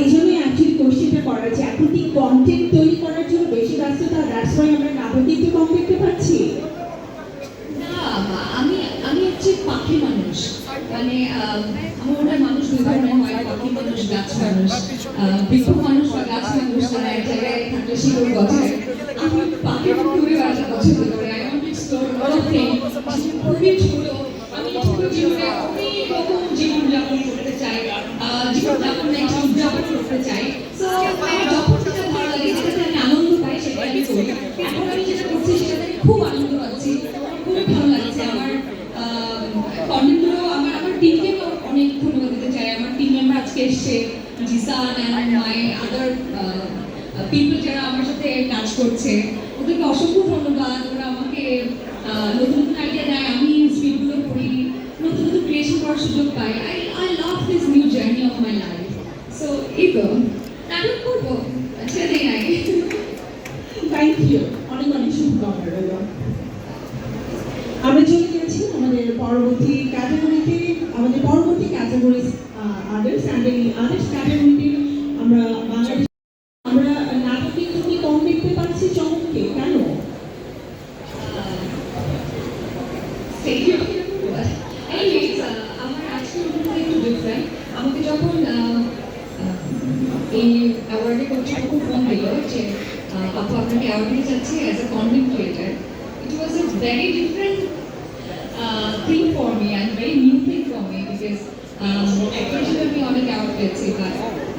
এই জন্যই অ্যাকচুয়ালি কোশ্চেনটা করা হচ্ছে এখন কি কন্টেন্ট তৈরি করার জন্য বেশি ব্যস্ততা? দ্যাটস ওয়াই আমরা নাটকে একটু কম দেখতে পাচ্ছি। না আমি আমি হচ্ছে পাখি মানুষ। মানে আমার মনে হয় মানুষ দুই ধরনের হয়, পাখি মানুষ, গাছ মানুষ। বৃক্ষ মানুষ বা গাছ মানুষ তারা এক জায়গায় থাকলে শিকড় গজায় আমি ঘুরে বেড়াতে পছন্দ করি। I want to explore all of things খুবই ছোট আমি ছোট জীবনে অনেক রকম জীবন যাপন করতে চাই লাগছে আমার টিম মেম্বার আজকে এসছে জিসান অ্যান্ড মাই আদার যারা আমার সাথে কাজ করছে, ওদেরকে অসংখ্য ধন্যবাদ। ওরা আমাকে নতুন নতুন আইডিয়া দেয় তো নাটক করব আমরা চলে গেছি আমাদের পরবর্তী ক্যাটাগরিতে আমাদের পরবর্তী ক্যাটাগরি আদার্স অ্যান্ড এই আদার্স ক্যাটাগরিতে আমরা বাংলাদেশ আমরা নাটকে তুমি কম দেখতে পাচ্ছি চমককে। কেন? Anyways, এই অ্যাওয়ার্ডে কর্তৃপক্ষ ফোন দিল যে আহ, আপু আপনাকে অ্যাওয়ার্ড দিতে চাচ্ছি as a content creator it was a very different thing for me and very new thing for me because actor হিসেবে আমি অনেক অ্যাওয়ার্ড পেয়েছি but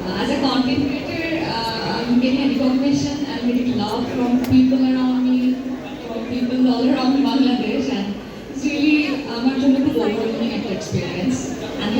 as a content creator I'm getting a recognition, I'm getting love from people around me, from people all around Bangladesh, and it's really আমার জন্য খুব overwhelming একটা experience. And